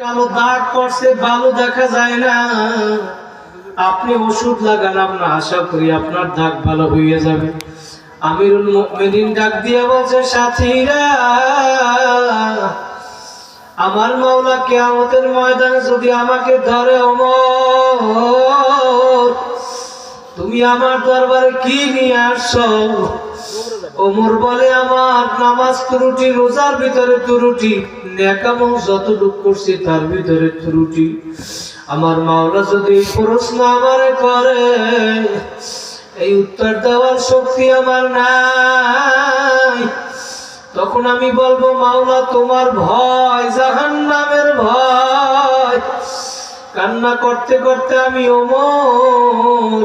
কালো দাগ পড়ছে ভালো দেখা যায় না। আপনি ওষুধ লাগান আমরা আশা করি আপনার দাগ ভালো হয়ে যাবে। আমিরুল মুমিনিন ডাক দিয়ে বলছে, সাথীরা, আমার মাওলা কেয়ামতের ময়দানে যদি আমাকে ধরে, ওমর তুমি আমার দরবারে কি নিয়ে আসছো? ওমর বলে, আমার নামাজ ত্রুটি, রোজার ভিতরে ত্রুটি যতটুক করছি তার ভিতরে ত্রুটি। আমার মাওলা যদি প্রশ্ন আমারে করে, এই উত্তর দেওয়ার শক্তি আমার নাই। তখন আমি বলব, মাওলা, তোমার ভয় জাহান নামের ভয় কান্না করতে করতে আমি ওমর,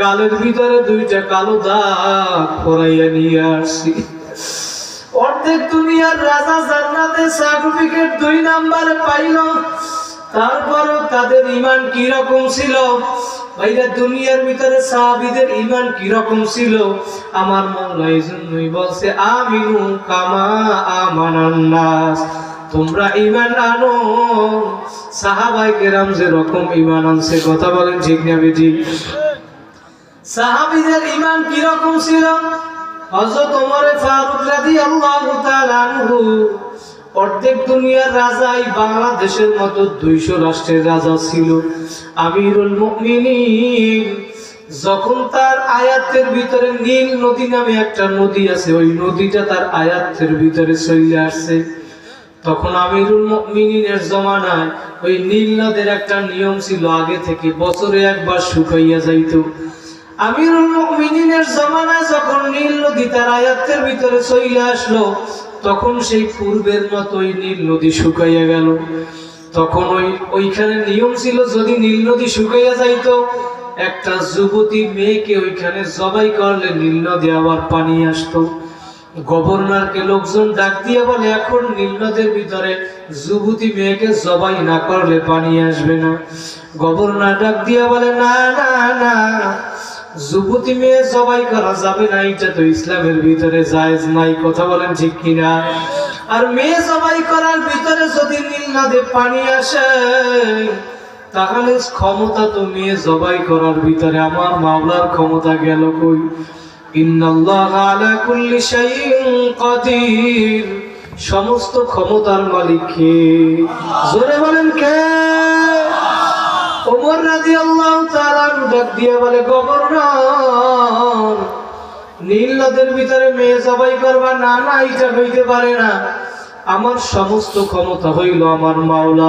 গালের ভিতরে দুইটা কালো দাগ পরাইয়া নিয়ে আসছি অর্ধেক দুনিয়ার রাজা জান্নাতে সার্টিফিকেট দুই নাম্বারে পাইল, তারপরও তাদের ইমান কি রকম ছিল? ভাইরা দুনিয়ার ভিতরে সাহাবীদের ইমান কি রকম ছিল? আমার মোল্লা এই জন্যই বলছে আমিনু কামা আমানান নাস। তোমরা ইমান আনো। সাহাবাই কেরাম যে রকম ইমান আনছে, কথা বলেন ঠিক সাহাবীদের ইমান কি রকম ছিল? অর্ধেক দুনিয়ার রাজাই বাংলাদেশের মতো রাষ্ট্রের রাজা ছিল। আমিরুল যখন তার আয়াতের ভিতরে নীল নদী নামে একটা নদী আছে, ওই নদীটা তার আয়াতের ভিতরে চলে আসছে তখন আমিরুল মুমিনিনের জমানায় ওই নীল নদের একটা নিয়ম ছিল, আগে থেকে বছরে একবার শুকাইয়া নীল নদী তার ভিতরে আসলো, তখন সেই পূর্বের নীল নদী শুকাইয়া গেল। তখন ওই, ওইখানে নিয়ম ছিল, যদি নীল নদী শুকাইয়া যাইতো, একটা যুবতী মেয়েকে ওইখানে জবাই করলে নীল নদী আবার পানি আসতো। গভর্নরকে লোকজন ডাক দিয়ে বলে, এখন নীল নদের ভিতরে যুবতী মেয়েকে জবাই না করলে পানি আসবে না। গভর্নর ডাক দিয়ে বলে, না না না, যুবতী মেয়ে জবাই করা যাবে না, এটা তো ইসলামের ভিতরে জায়েজ নাই। কথা বলেন ঠিক কিনা? আর মেয়ে জবাই করার ভিতরে যদি নীল নদে পানি আসে, তাহলে ক্ষমতা তো মেয়ে জবাই করার ভিতরে। আমার মাওলার ক্ষমতা গেল কই? সমস্ত ক্ষমতার মালিক জোরে বলেন কে? ওমর রাদিয়াল্লাহু তাআলা ডাক দিয়ে বলে, গভর্নর, নীল নদের ভিতরে মেয়ে জবাই করবা না না এটা হইতে পারে না। আমার সমস্ত ক্ষমতা হইল আমার মাওলা।